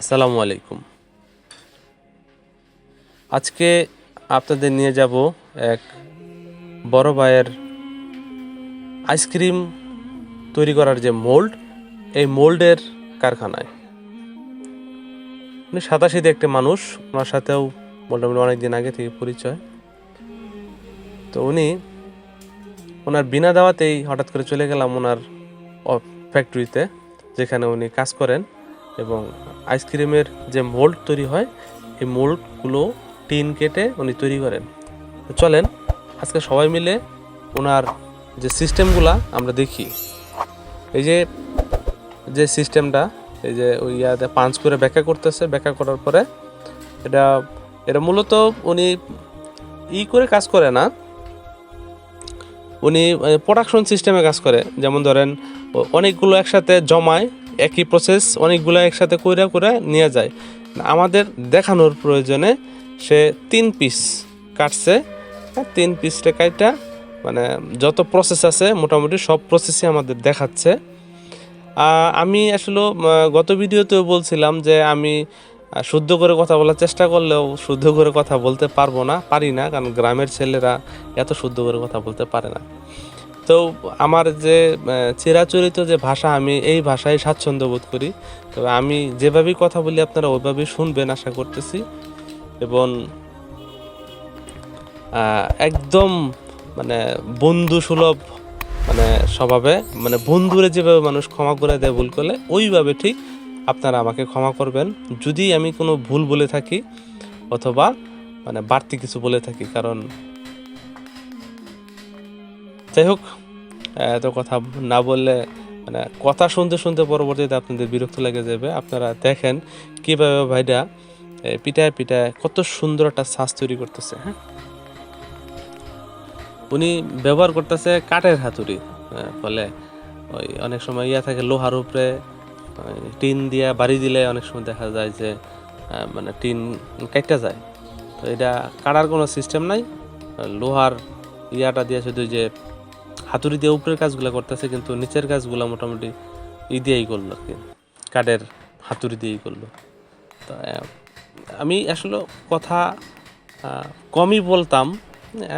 আসসালামু আলাইকুম। আজকে আপনাদের নিয়ে যাব এক বড় ভাইয়ের আইসক্রিম তৈরি করার যে মোল্ড, এই মোল্ডের কারখানায়। উনি সাদাসিধে একটা মানুষ, ওনার সাথেও মোটামুটি অনেক দিন আগে থেকে পরিচয়। তো উনি ওনার বিনা দাওয়াতেই হঠাৎ করে চলে গেলাম ওনার ফ্যাক্টরিতে যেখানে উনি কাজ করেন। এবং আইসক্রিমের যে মোল্ড তৈরি হয়, এই মোল্ডগুলো টিন কেটে উনি তৈরি করেন। চলেন, আজকে সবাই মিলে ওনার যে সিস্টেমগুলা আমরা দেখি। এই যে যে সিস্টেমটা এই যে ওই ইয়াতে পাঞ্চ করে ব্যাখ্যা করতেছে, ব্যাখ্যা করার পরে এটা এটা মূলত উনি ই করে কাজ করে না। উনি প্রোডাকশন সিস্টেমে কাজ করে। যেমন ধরেন অনেকগুলো একসাথে জমায় একই প্রসেস অনেকগুলো একসাথে কইরা করে নিয়ে যায়। আমাদের দেখানোর প্রয়োজনে সে তিন পিস কাটছে। হ্যাঁ, তিন পিসটা কাইটা মানে যত প্রসেস আছে মোটামুটি সব প্রসেসই আমাদের দেখাচ্ছে। আমি আসলে গত ভিডিওতেও বলছিলাম যে আমি শুদ্ধ করে কথা বলার চেষ্টা করলেও শুদ্ধ করে কথা বলতে পারব না পারি না কারণ গ্রামের ছেলেরা এত শুদ্ধ করে কথা বলতে পারে না। তো আমার যে চিরাচরিত যে ভাষা, আমি এই ভাষায় স্বাচ্ছন্দ্য বোধ করি। তবে আমি যেভাবেই কথা বলি, আপনারা ওইভাবেই শুনবেন, আশা করতেছি। এবং একদম মানে বন্ধু সুলভ মানে স্বভাবে মানে বন্ধুরে যেভাবে মানুষ ক্ষমা করে দেয় ভুল করলে, ওইভাবে ঠিক আপনারা আমাকে ক্ষমা করবেন। যদি আমি কোনো ভুল বলে থাকি, অথবা মানে বাড়তি কিছু বলে থাকি, কারণ যাই হোক এত কথা না বললে মানে কথা শুনতে শুনতে পরবর্তীতে আপনাদের বিরক্ত লেগে যাবে। আপনারা দেখেন কীভাবে ভাইটা পিঠায় পিঠায় কত সুন্দর একটা শ্বাস তৈরি করতেছে হ্যাঁ? উনি ব্যবহার করতেছে কাঠের হাতুড়ি ফলে ওই অনেক সময় ইয়া থাকে লোহার উপরে টিন দিয়া বাড়ি দিলে অনেক সময় দেখা যায় যে মানে টিন কাটটা যায়। তো এটা কাটার কোনো সিস্টেম নাই। লোহার ইয়াটা দিয়ে শুধু যে হাতুড়ি দিয়ে উপরের কাজগুলো করতেছে, কিন্তু নিচের কাজগুলো মোটামুটি ই দিয়েই করল আর কি। কাঠের হাতুড়ি দিয়েই করল। তো আমি আসলে কথা কমই বলতাম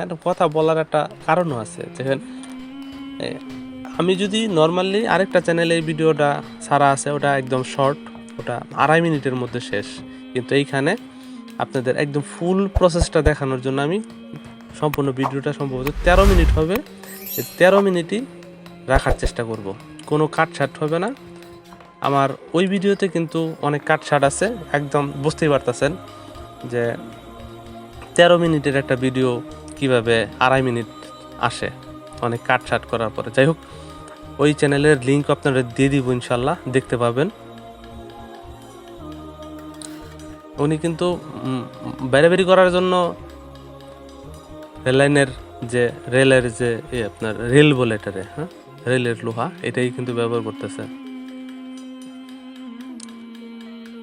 আর কথা বলার একটা কারণও আছে। দেখেন আমি যদি নর্মালি আরেকটা চ্যানেলে এই ভিডিওটা ছাড়া আছে, ওটা একদম শর্ট ওটা আড়াই মিনিটের মধ্যে শেষ। কিন্তু এইখানে আপনাদের একদম ফুল প্রসেসটা দেখানোর জন্য আমি সম্পূর্ণ ভিডিওটা সম্ভবত তেরো মিনিট হবে। তেরো মিনিটই রাখার চেষ্টা করব। কোনো কাটছাট হবে না। আমার ওই ভিডিওতে কিন্তু অনেক কাটছাট আছে। একদম বুঝতেই পারতেছেন যে তেরো মিনিটের একটা ভিডিও কীভাবে আড়াই মিনিট আসে, অনেক কাটছাট করার পরে। যাই হোক, ওই চ্যানেলের লিঙ্ক আপনারা দিয়ে দিব ইনশাল্লাহ, দেখতে পাবেন। উনি কিন্তু বেড়াবেড়ি করার জন্য রেললাইনের যে রেলের যে আপনার রেল বলে এটারে হ্যাঁ? রেলের লোহা, এটাই কিন্তু ব্যবহার করতেছে।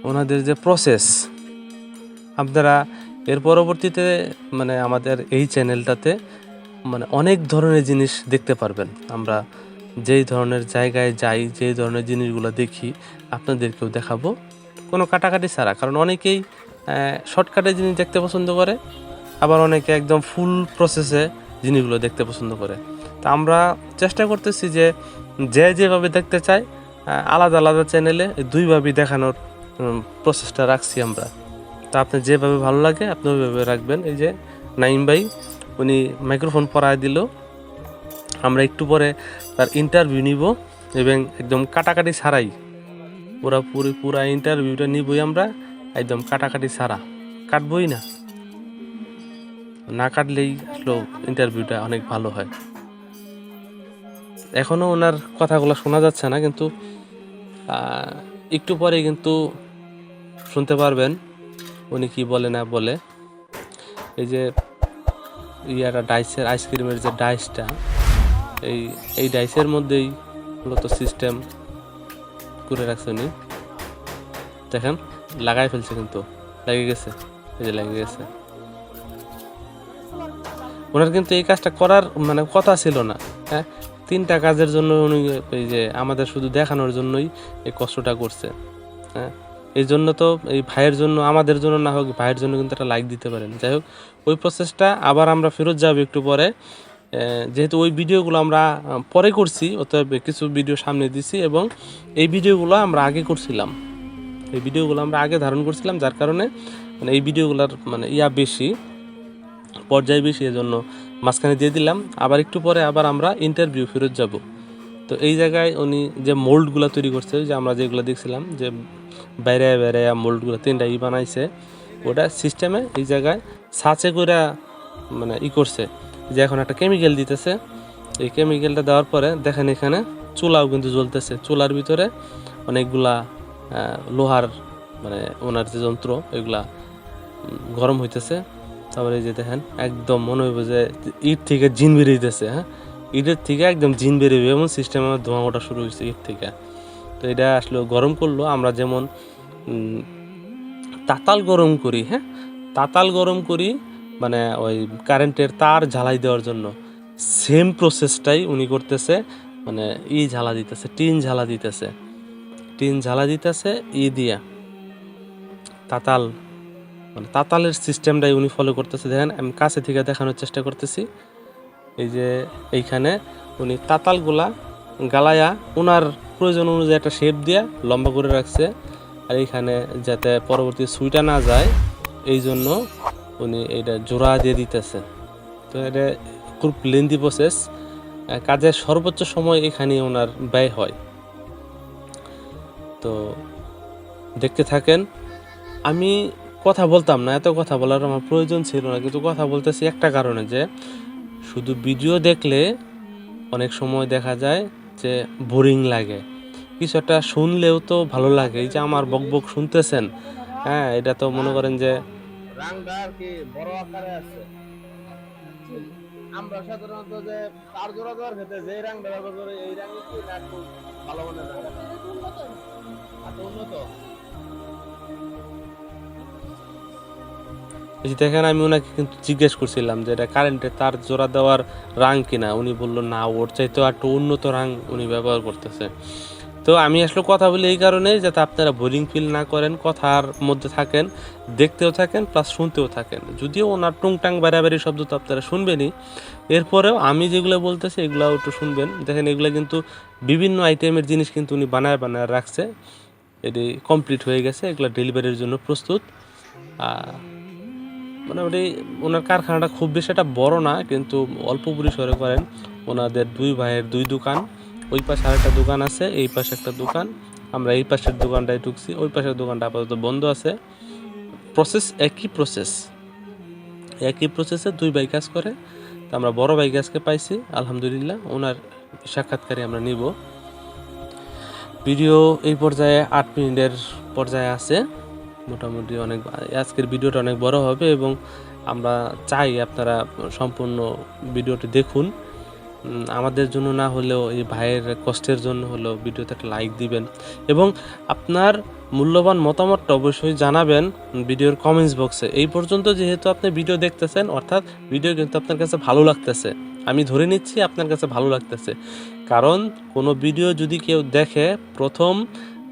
ওনাদের যে প্রসেস আপনারা এর পরবর্তীতে মানে আমাদের এই চ্যানেলটাতে মানে অনেক ধরনের জিনিস দেখতে পারবেন। আমরা যেই ধরনের জায়গায় যাই, যেই ধরনের জিনিসগুলো দেখি, আপনাদেরকেও দেখাবো। কোনো কাটাকাটি ছাড়া, কারণ অনেকেই শর্টকাটে জিনিস দেখতে পছন্দ করে, আবার অনেকে একদম ফুল প্রসেসে জিনিসগুলো দেখতে পছন্দ করে। তা আমরা চেষ্টা করতেছি যে যে যেভাবে দেখতে আহ, আলাদা আলাদা চ্যানেলে দুইভাবেই দেখানোর প্রসেসটা রাখছি আমরা। তা আপনি যেভাবে ভালো লাগে আপনি ওইভাবে রাখবেন। এই যে নাইম ভাই উনি মাইক্রোফোন পরায় দিল। আমরা একটু পরে তার ইন্টারভিউ নিব এবং একদম কাটাকাটি ছাড়াই। পুরা পুরি পুরা ইন্টারভিউটা নিবই আমরা একদম কাটাকাটি ছাড়া। কাটবই না। না কাটলেই ইন্টারভিউটা অনেক ভালো হয়। এখনও ওনার কথাগুলো শোনা যাচ্ছে না, কিন্তু একটু পরে কিন্তু শুনতে পারবেন উনি কি বলে না বলে। এই যে ইয়াটা ডাইসের আইসক্রিমের যে ডাইসটা, এই এই ডাইসের মধ্যেই মূলত সিস্টেম করে রাখছে উনি। দেখেন, লাগাই ফেলছে কিন্তু লেগে গেছে, এই যে লেগে গেছে। ওনার কিন্তু এই কাজটা করার মানে কথা ছিল না হ্যাঁ? তিনটা কাজের জন্য উনি এই যে আমাদের শুধু দেখানোর জন্যই এই কষ্টটা করছে হ্যাঁ? এই জন্য তো এই ভাইয়ের জন্য, আমাদের জন্য না হোক, ভাইয়ের জন্য কিন্তু একটা লাইক দিতে পারেন। যাই হোক, ওই প্রসেসটা আবার আমরা ফেরত যাব একটু পরে। যেহেতু ওই ভিডিওগুলো আমরা পরে করছি, অতএব কিছু ভিডিও সামনে দিছি এবং এই ভিডিওগুলো আমরা আগে করছিলাম। এই ভিডিওগুলো আমরা আগে ধারণ করছিলাম, যার কারণে মানে এই ভিডিওগুলোর মানে ইয়া বেশি। পর্যায় বেশি, এজন্য মাঝখানে দিয়ে দিলাম। আবার একটু পরে আবার আমরা ইন্টারভিউ ফেরত যাব। তো এই জায়গায় উনি যে মোল্ডগুলো তৈরি করছে যে আমরা যেগুলো দেখছিলাম, যে বাইরে বাইরে মোল্ডগুলো তিনটা ই বানাইছে, ওটা সিস্টেমে এই জায়গায় সাচে করে মানে ই করছে যে এখন একটা কেমিক্যাল দিতেছে। এই কেমিক্যালটা দেওয়ার পরে দেখেন এখানে চুলাও কিন্তু জ্বলতেছে। চুলার ভিতরে অনেকগুলা লোহার মানে ওনার যে যন্ত্র, এগুলা গরম হইতেছে। তারপরে এই যে দেখেন একদম মনে হইব যে ইট থেকে জিন বেরিয়ে বেরিয়েছে হ্যাঁ? ইটের থেকে একদম জিন বেরিয়ে এমন সিস্টেম আমার ধোঁয়া ওঠা শুরু হয়েছে ইট থেকে। তো এটা আসলে গরম করল, আমরা যেমন তাতাল গরম করি হ্যাঁ? তাতাল গরম করি মানে ওই কারেন্টের তার ঝালাই দেওয়ার জন্য। সেম প্রসেসটাই উনি করতেছে মানে ই ঝালা দিতেছে, টিন ঝালা দিতেছে। টিন ঝালা দিতেছে, ই দিয়া তাতাল মানে তাতালের সিস্টেমটাই উনি ফলো করতেছে। দেখেন, আমি কাছে থেকে দেখানোর চেষ্টা করতেছি। এই যে এইখানে উনি তাতালগুলা গালায়া ওনার প্রয়োজন অনুযায়ী একটা শেপ দিয়ে লম্বা করে রাখছে। আর এইখানে যাতে পরবর্তী সুইটা না যায়, এই জন্য উনি এটা জোড়া দিয়ে দিতেছে। তো এটা খুব লেন্দি প্রসেস কাজের সর্বোচ্চ সময় এখানে ওনার ব্যয় হয়। তো দেখতে থাকেন, আমি কথা বলতাম না, এত কথা বলার আমার প্রয়োজন ছিল না, কিন্তু কথা বলতেছি একটা কারণে যে, শুধু ভিডিও দেখলে অনেক সময় দেখা যায় যে বোরিং লাগে। কিছু একটা শুনলেও তো ভালো লাগে, এই যে আমার বক বক শুনতেছেন হ্যাঁ এটা তো মনে করেন যে আমরা সাধারণত যে জোড়া যে ব্যবহার করে, এই ভালো রাং এত উন্নত? এই দেখেন, আমি ওনাকে কিন্তু জিজ্ঞেস করছিলাম যে এটা কারেন্টের তার জোড়া দেওয়ার রাং কিনা? উনি বলল, না, ওর চাইতেও একটু উন্নত রাং উনি ব্যবহার করতেছে। তো আমি আসলে কথা বলি এই কারণে যাতে আপনারা বোরিং ফিল না করেন, কথার মধ্যে থাকেন, দেখতেও থাকেন প্লাস শুনতেও থাকেন। যদিও ওনার টুংটাং বাড়াবাড়ি শব্দ তো আপনারা শুনবেনই। এরপরেও আমি যেগুলো বলতেছি এগুলাও একটু শুনবেন। দেখেন, এগুলো কিন্তু বিভিন্ন আইটেমের জিনিস কিন্তু উনি বানায় বানায় রাখছে। এটি কমপ্লিট হয়ে গেছে। এগুলো ডেলিভারির জন্য প্রস্তুত। মোটামুটি ওনার কারখানাটা খুব বেশি একটা বড় না, কিন্তু অল্প পরিসরে করেন। ওনাদের দুই ভাইয়ের দুই দোকান, ওই পাশে আরেকটা দোকান আছে, এই পাশে একটা দোকান। আমরা এই পাশের দোকানটায় ঢুকছি, ওই পাশের দোকানটা আপাতত বন্ধ আছে। প্রসেস, একই প্রসেস। একই প্রসেসে দুই ভাই কাজ করে। তো আমরা বড় ভাই আজকে পাইছি, আলহামদুলিল্লাহ। ওনার সাক্ষাৎকারে আমরা নিব। ভিডিও এই পর্যায়ে আট মিনিটের পর্যায়ে আছে। মোটামুটি অনেক, আজকের ভিডিওটা অনেক বড় হবে এবং আমরা চাই আপনারা সম্পূর্ণ ভিডিওটি দেখুন। আমাদের জন্য না হলেও এই ভাইয়ের কষ্টের জন্য হলেও ভিডিওতে একটা লাইক দিবেন এবং আপনার মূল্যবান মতামতটা অবশ্যই জানাবেন ভিডিওর কমেন্টস বক্সে এই পর্যন্ত যেহেতু আপনি ভিডিও দেখতেছেন, অর্থাৎ ভিডিও কিন্তু আপনার কাছে ভালো লাগতেছে। আমি ধরে নিচ্ছি আপনার কাছে ভালো লাগতেছে। কারণ কোনো ভিডিও যদি কেউ দেখে, প্রথম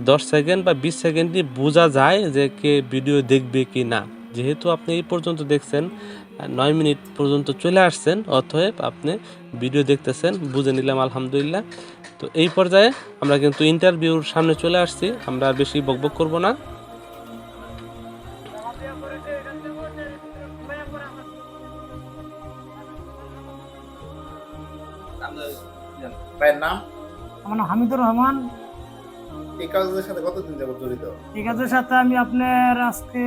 দশ সেকেন্ড বা বিশ সেকেন্ডই বোঝা যায় যে কে ভিডিও দেখবে কি না। যেহেতু আপনি এই পর্যন্ত দেখছেন নয় মিনিট পর্যন্ত চলে আসছেন অতএব আপনি ভিডিও দেখতেছেন বুঝে নিলাম আলহামদুলিল্লাহ। তো এই পর্যায়ে আমরা কিন্তু ইন্টারভিউর সামনে চলে আসছি আমরা আর বেশি বকবক করব না। নাম? আমার নাম হামিদুর রহমান। এই কাজের সাথে কতদিন যাবত জড়িত? এই কাজের সাথে আমি আপনার আজকে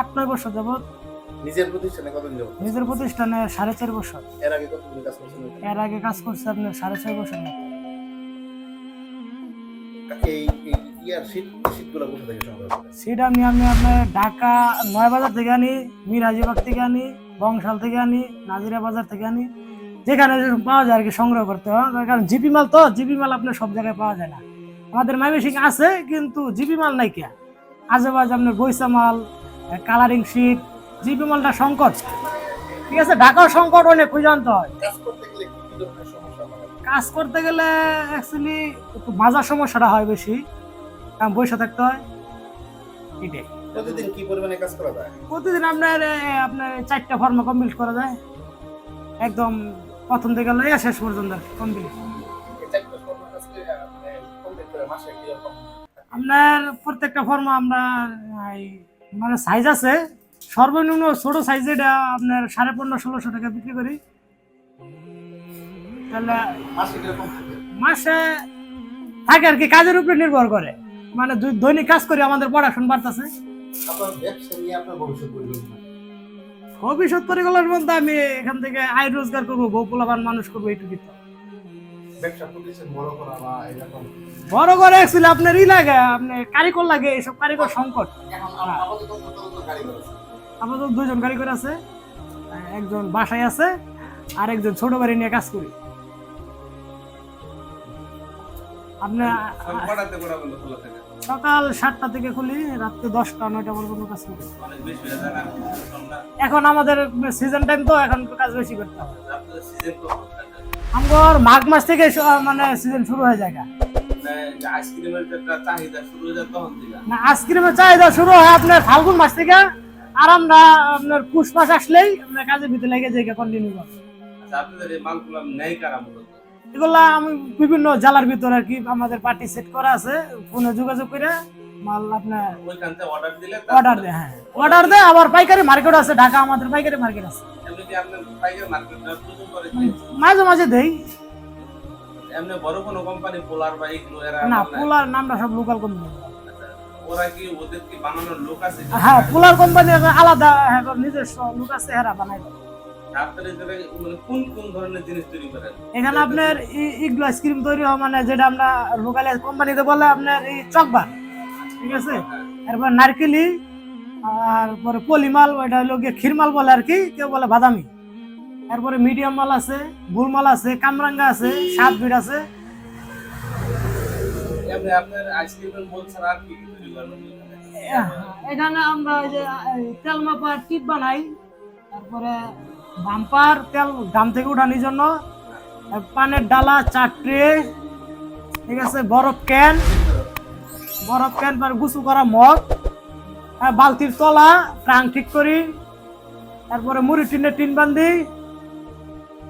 আট নয় বছর যাবৎ। নিজের প্রতিষ্ঠানে কতদিন যাবত নিজের প্রতিষ্ঠানে সাড়ে চার বছর। এর আগে কতদিন কাজ করছেন এর আগে কাজ করছে আপনার সাড়ে ছয় বছর এই এই ইয়ার শীত শীতগুলো কোথা থেকে সংগ্রহ করেন সেটা আমি আমি আপনার ঢাকা নয় বাজার থেকে আনি মিরাজিবাগ থেকে আনি বংশাল থেকে আনি নাজিরা বাজার থেকে আনি। যেখানে পাওয়া যায় আর কি সংগ্রহ করতে হয়। কারণ জিপি মাল তো জিপি মাল আপনার সব জায়গায় পাওয়া যায় না। আমাদের মাইমেসিং আছে কিন্তু জিপি মাল নাই কে? আজেবাজ আপনার বৈসা মাল কালারিং শিট জিপি মালটা সংকট। ঠিক আছে ঢাকাও সংকট অনেক আনতে হয়। কাজ করতে গেলে অ্যাকচুয়ালি একটু বাজার সমস্যাটা হয় বেশি। কারণ বসে থাকতে হয়। এটাই। প্রতিদিন কি পরিমাণে কাজ করা যায়? প্রতিদিন আপনার আপনার চারটা ফর্ম কমপ্লিট করা যায়। একদম প্রথম থেকে লইয়া শেষ পর্যন্ত কমপ্লিট আপনার প্রত্যেকটা ফর্ম আমরা মানে সাইজ আছে। সর্বনিম্ন ছোট সাইজ এটা আপনার সাড়ে পনেরো ষোলোশো টাকা বিক্রি করি। তাহলে মাসে থাকে আর কি কাজের উপরে নির্ভর করে। মানে দৈনিক কাজ করি আমাদের পড়াশোনা বাড়তেছে। ভবিষ্যৎ পরিকল্পনা ভবিষ্যৎ পরিকল্পনার মধ্যে আমি এখান থেকে আয় রোজগার করব বউ পোলাবান মানুষ করব এইটুকু বড় করা অ্যাকচুয়ালি আপনার ই লাগে আপনার কারিগর লাগে এইসব কারিগর সংকট। আপাতত করেছে আমাদের দুজন কারিগর আছে একজন বাসায় আছে আর একজন ছোট বাড়ি নিয়ে কাজ করি। আপনার সকাল সাতটা থেকে খুলি রাত্রে দশটা নয়টা পর্যন্ত কাজ করি। হয়ে এখন আমাদের সিজন টাইম তো এখন কাজ বেশি করতে হবে। আমার মাঘ মাস থেকে মানে সিজন শুরু হয়ে যায় থেকে না আইসক্রিমের চাহিদা শুরু হয় আপনার ফাল্গুন মাস থেকে আর আমরা আপনার পুষ মাস আসলেই আমরা কাজের ভিতরে লেগে যাই কন্টিনিউ করি আচ্ছা এগুলা আমি বিভিন্ন জেলার ভিতরে আর কি আমাদের পার্টি সেট করা আছে ফোনে যোগাযোগ করে মাল আপনার ওইখান অর্ডার দিলে অর্ডার দেয় হ্যাঁ। অর্ডার দেয় আবার পাইকারি মার্কেট আছে ঢাকা আমাদের পাইকারি মার্কেট আছে? মাঝে মাঝে দেই। এমনি বড় কোনো কোম্পানি পোলার বা এগুলো এরা না পোলার নামটা সব লোকাল কোম্পানি আচ্ছা, ওরা কি ওদের কি বানানোর লোক আছে? হ্যাঁ পোলার কোম্পানি আলাদা হ্যাঁ, নিজস্ব লোক আছে মানে এখানে আপনার ইগলো আইসক্রিম তৈরি হয় মানে যেটা আমরা লোকাল কোম্পানিতে বলে আপনার এই চকবার। ঠিক আছে? এরপর নারকেলি আর পরে পলিমাল ওইটা হলো গিয়ে ক্ষীরমাল বলে আর কি কেউ বলে বাদামি। এরপরে মিডিয়াম মাল আছে গুলমাল আছে কামরাঙ্গা আছে সাত বিট আছে। এখানে আমরা ওই যে তেল মাপার টিপ বানাই তারপরে বাম্পার তেল গাম থেকে উঠানোর জন্য পানের ডালা চার ট্রে ঠিক আছে বরফ ক্যান বরফ ক্যান পর গুসু করা মগ আর বালতির তলা ট্রাং ঠিক করি তারপরে মুড়ি টিনের টিন বান্ধি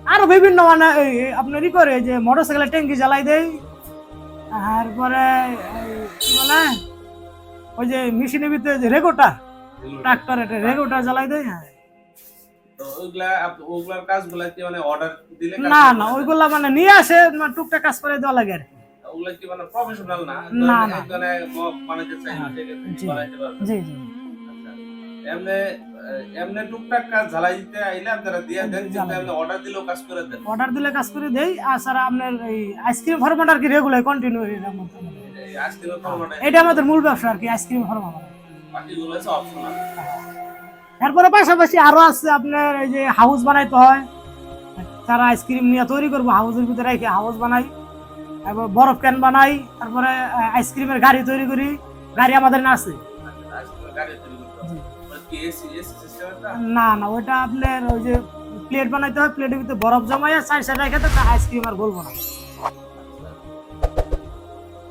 আরও বিভিন্ন মানে আপনার ই করে যে মোটর সাইকেলের ট্যাঙ্কি জ্বালাই দেই তারপরে কি বলে ওই যে মেশিনের ভিতরে যে রেগোটার ট্রাক্টর এটা রেগোটার জ্বালাই দেয় হ্যাঁ। মানে না না ওইগুলা মানে নিয়ে আসে মানে টুকটাক কাজ করে দেওয়া লাগে আর কি। ওগুলা কি মানে প্রফেশনাল না। না, না। একজনে মগ বানাইতে চাই সেক্ষেত্রে জি। বানাইতে পারবে। জি জি। এমনি টুকটাক কাজ ঝালাই দিতে আইলে আপনারা দিয়ে দেন কিন্তু জ্বালাই অর্ডার দিলেও কাজ করে দেন। অর্ডার দিলে কাজ করে দেই আর স্যার আপনার এই আইসক্রিম ফরমাট আর কি রেগুলার কন্টিনিউ ফরমাটে এটা আমাদের মূল ব্যবসা আর কি আইসক্রিম ফরমাট বাকিগুলো হচ্ছে অপশনাল এরপরে পাশাপাশি আরও আছে আপনার এই যে হাউস বানাইতে হয়। তারা আইসক্রিম নিয়ে তৈরি করব হাউসের ভিতরে রেখে হাউস বানাই। তারপর বরফ ক্যান বানাই, তারপরে আইসক্রিমের গাড়ি তৈরি করি। গাড়ি আমাদের না আছে। না না, ওইটা আপনার ওই যে প্লেট বানাইতে হয় প্লেটের ভিতরে বরফ জমাইয়া সাইড সাইড রেখে আইসক্রিম আর বলব না।